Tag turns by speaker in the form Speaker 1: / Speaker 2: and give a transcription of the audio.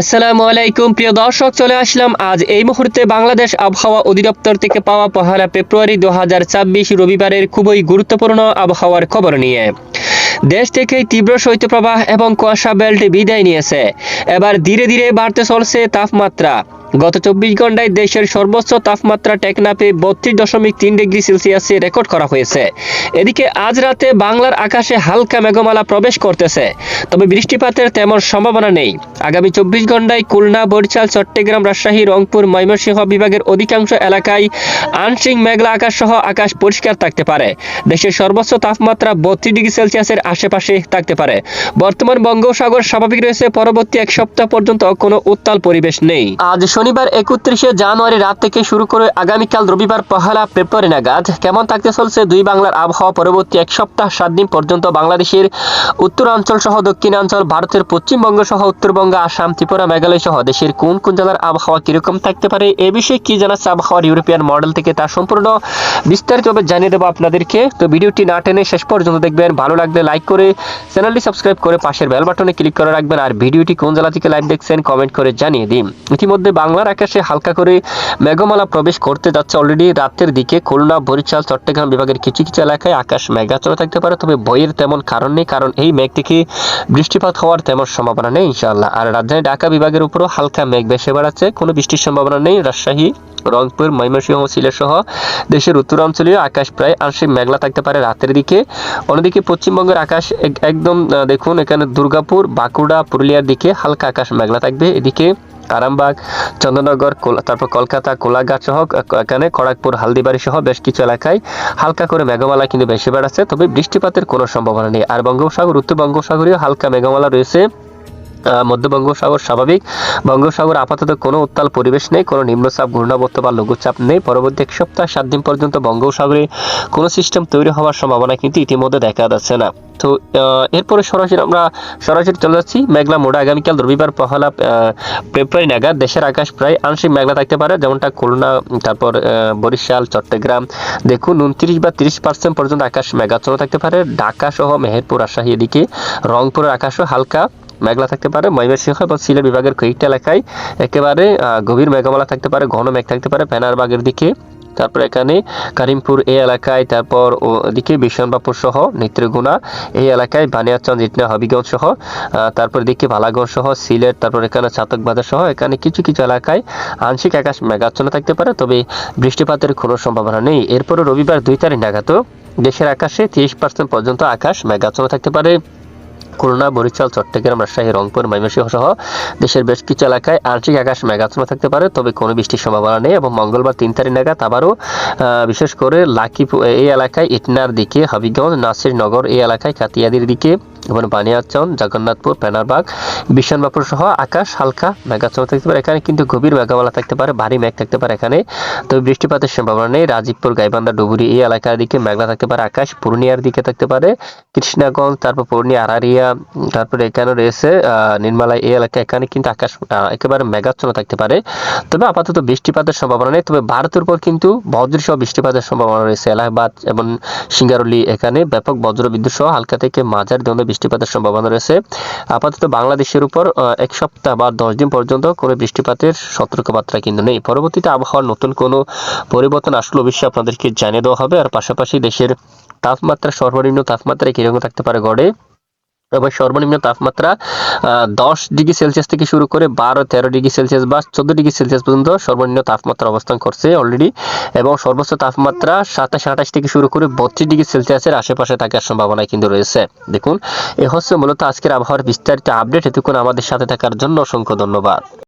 Speaker 1: আসসালামু আলাইকুম, প্রিয় দর্শক, চলে আসলাম আজ এই মুহূর্তে বাংলাদেশ আবহাওয়া অধিদপ্তর থেকে পাওয়া পহেলা ফেব্রুয়ারি দু হাজার ছাব্বিশ রবিবারের খুবই গুরুত্বপূর্ণ আবহাওয়ার খবর নিয়ে। দেশ থেকে তীব্র শৈত্যপ্রবাহ এবং কুয়াশা বেল্ট বিদায় নিয়েছে। এবার ধীরে ধীরে বাড়তে চলছে তাপমাত্রা। গত চব্বিশ ঘন্টায় দেশের সর্বোচ্চ তাপমাত্রা টেকনাপে বত্রিশ দশমিক তিন ডিগ্রি সেলসিয়াসে রেকর্ড করা হয়েছে। এদিকে আজ রাতে বাংলার আকাশে হালকা মেঘমালা প্রবেশ করতেছে, তবে বৃষ্টিপাতের তেমন সম্ভাবনা নেই। আগামী চব্বিশ ঘন্টায় খুলনা, বরিশাল, চট্টগ্রাম, রাজশাহী, রংপুর, ময়মনসিংহ বিভাগের অধিকাংশ এলাকায় আংশিক মেঘলা আকাশ সহ আকাশ পরিষ্কার থাকতে পারে। দেশের সর্বোচ্চ তাপমাত্রা বত্রিশ ডিগ্রি সেলসিয়াসের আশেপাশে থাকতে পারে। বর্তমান বঙ্গোপসাগর স্বাভাবিক রয়েছে, পরবর্তী এক সপ্তাহ পর্যন্ত কোনো উত্তাল পরিবেশ নেই। আজ শনিবার একত্রিশে জানুয়ারি রাত থেকে শুরু করে আগামীকাল রবিবার পহেলা ফেব্রুয়ারি নাগাদ কেমন থাকতে চলছে দুই বাংলার আবহাওয়া? পরবর্তী এক সপ্তাহ, সাত দিন পর্যন্ত বাংলাদেশের উত্তরাঞ্চল সহ দক্ষিণাঞ্চল, ভারতের পশ্চিমবঙ্গ সহ উত্তরবঙ্গ, আসাম, ত্রিপুরা মেঘালয় সহ দেশের কোন কোন জেলার আবহাওয়া কীরকম থাকতে পারে এ বিষয়ে কি জানাচ্ছে আবহাওয়ার ইউরোপিয়ান মডেল থেকে তা সম্পূর্ণ বিস্তারিতভাবে জানিয়ে দেবো আপনাদেরকে। তো ভিডিওটি না টেনে শেষ পর্যন্ত দেখবেন। ভালো লাগলে লাইক করে চ্যানেলটি সাবস্ক্রাইব করে পাশের বেল বাটনে ক্লিক করে রাখবেন। আর ভিডিওটি কোন জেলা থেকে লাইভ দেখছেন কমেন্ট করে জানিয়ে দিন। ইতিমধ্যে বাংলার আকাশে হালকা করে মেঘমালা প্রবেশ করতে যাচ্ছে অলরেডি রাতের দিকে খুলনা, বরিশাল, চট্টগ্রাম বিভাগের কিছু কিছু এলাকায় আকাশ মেঘাচ্ছন্ন থাকতে পারে, তবে বইয়ের তেমন কারণ নেই, কারণ এই মেঘ থেকে বৃষ্টিপাত হওয়ার তেমন সম্ভাবনা নেই, ইনশাআল্লাহ। আর রাজধানী ঢাকা বিভাগের উপরও হালকা মেঘ ভেসে বেড়াচ্ছে, কোনো বৃষ্টির সম্ভাবনা নেই। রাজশাহী, রংপুর, ময়মনসিংহ সিলেট সহ দেশের উত্তরাঞ্চলীয় আকাশ প্রায় আংশিক মেঘলা থাকতে পারে রাতের দিকে। অন্যদিকে পশ্চিমবঙ্গের আকাশ এক- একদম দেখুন, এখানে দুর্গাপুর, বাঁকুড়া, পুরুলিয়ার দিকে হালকা আকাশ মেঘলা থাকবে। এদিকে আরামবাগ, চন্দ্রনগর তারপর কলকাতা, কোলাঘাট সহ এখানে খড়াকপুর হালদিবাড়ি সহ বেশ কিছু এলাকায় হালকা করে মেঘমালা কিন্তু বেশি বেড়াচ্ছে তবে বৃষ্টিপাতের কোনো সম্ভাবনা নেই। আর বঙ্গোপসাগর, উত্তর বঙ্গোপসাগরীয় হালকা মেঘমালা রয়েছে। মধ্য বঙ্গোপসাগর স্বাভাবিক। বঙ্গোপসাগর আপাতত কোনো উত্তাল পরিবেশ নেই, কোনো নিম্নচাপ, ঘূর্ণাবর্ত বা লঘুচাপ নেই। পরবর্তী এক সপ্তাহ, সাত দিন পর্যন্ত বঙ্গোপসাগরে কোনো সিস্টেম তৈরি হওয়ার সম্ভাবনা কিন্তু ইতিমধ্যে দেখা যাচ্ছে না। তো এরপরে সরাসরি আমরা সরাসরি চলে যাচ্ছি। মেঘলা মোড়া আগামীকাল রবিবার পহেলা ফেব্রুয়ারি নাগাদ দেশের আকাশ প্রায় আংশিক মেঘলা থাকতে পারে, যেমনটা খুলনা, তারপর বরিশাল, চট্টগ্রাম। দেখুন, উনত্রিশ বা তিরিশ পার্সেন্ট পর্যন্ত আকাশ মেঘাচ্ছন্ন থাকতে পারে। ঢাকা সহ মেহেরপুর, রাজশাহী এদিকে রংপুরের আকাশও হালকা মেঘলা থাকতে পারে, ময়মনসিংহ এবং সিলেট বিভাগের কয়েকটা এলাকায় একেবারে গভীর মেঘমালা থাকতে পারে, ঘন মেঘ থাকতে পারে ফেনারবাগের দিকে। তারপর এখানে কারিমপুর এই এলাকায়, তারপর ওদিকে বিশ্বনবাপুর সহ নেত্রগুনা এই এলাকায় বানিয়াচন্দ ইটনা হবিগঞ্জ সহ তারপর এদিকে বালাগঞ্জ সহ, সিলেট, তারপর এখানে চাতক বাজার সহ, এখানে কিছু কিছু এলাকায় আংশিক আকাশ মেঘাচ্ছন্ন থাকতে পারে, তবে বৃষ্টিপাতের কোনো সম্ভাবনা নেই। এরপরে রবিবার দুই তারিখ নাগাদও দেশের আকাশে তিরিশ পার্সেন্ট পর্যন্ত আকাশ মেঘাচ্ছন্ন থাকতে পারে। খুলনা, বরিশাল, চট্টগ্রাম, রাজশাহী, রংপুর, ময়মনসিংহ সহ দেশের বেশ কিছু এলাকায় আংশিক আকাশ মেঘাচ্ছন্ন থাকতে পারে, তবে কোনো বৃষ্টির সম্ভাবনা নেই এবং মঙ্গলবার তিন তারিখ নাগাদ আবারও বিশেষ করে লাকিপুর এই এলাকায় ইটনার দিকে, হবিগঞ্জ, নাসিরনগর এই এলাকায় কাতিয়াদির দিকে এবং বানিয়াচন, জগন্নাথপুর পেনারবাগ বিশনবাপুর সহ আকাশ হালকা মেঘাচ্ছন্ন থাকতে পারে। এখানে কিন্তু গভীর মেঘামালা থাকতে পারে, ভারী মেঘ থাকতে পারে এখানে। তবে বৃষ্টিপাতের সম্ভাবনা নেই। রাজীবপুর, গাইবান্ধা, ডুবুরি এই এলাকার দিকে মেঘলা থাকতে পারে। আকাশ পূর্ণিয়ার দিকে থাকতে পারে। কৃষ্ণাগঞ্জ, তারপর পূর্ণিয়া, আরারিয়া, তারপরে এখানে রয়েছে নির্মালা এই এলাকা। এখানে কিন্তু আকাশ একেবারে মেঘাচ্ছন্ন থাকতে পারে। তবে আপাতত বৃষ্টিপাতের সম্ভাবনা নেই। তবে ভারতের উপর কিন্তু বজ্র সহ বৃষ্টিপাতের সম্ভাবনা রয়েছে। এলাহাবাদ এবং সিঙ্গারুলি এখানে ব্যাপক বজ্র বিদ্যুৎ সহ হালকা থেকে মাঝার ধরনের বৃষ্টিপাতের সম্ভাবনা রয়েছে। আপাতত বাংলাদেশের উপর এক সপ্তাহ বা দশ দিন পর্যন্ত কোনো বৃষ্টিপাতের সতর্কবার্তা কিন্তু নেই। পরবর্তীতে আবহাওয়ার নতুন কোনো পরিবর্তন আসলে অবশ্যই আপনাদেরকে জানিয়ে দেওয়া হবে। আর পাশাপাশি দেশের তাপমাত্রা, সর্বনিম্ন তাপমাত্রায় কীরকম থাকতে পারে গড়ে? এবং সর্বনিম্ন তাপমাত্রা দশ ডিগ্রি সেলসিয়াস থেকে শুরু করে বারো, তেরো ডিগ্রি সেলসিয়াস বা চোদ্দ ডিগ্রি সেলসিয়াস পর্যন্ত সর্বনিম্ন তাপমাত্রা অবস্থান করছে অলরেডি এবং সর্বোচ্চ তাপমাত্রা সাতাশ, আঠাশ থেকে শুরু করে বত্রিশ ডিগ্রি সেলসিয়াসের আশেপাশে থাকার সম্ভাবনা কিন্তু রয়েছে। দেখুন, এ হচ্ছে মূলত আজকের আবহাওয়ার বিস্তারিত আপডেট এতক্ষণ আমাদের সাথে থাকার জন্য অসংখ্য ধন্যবাদ।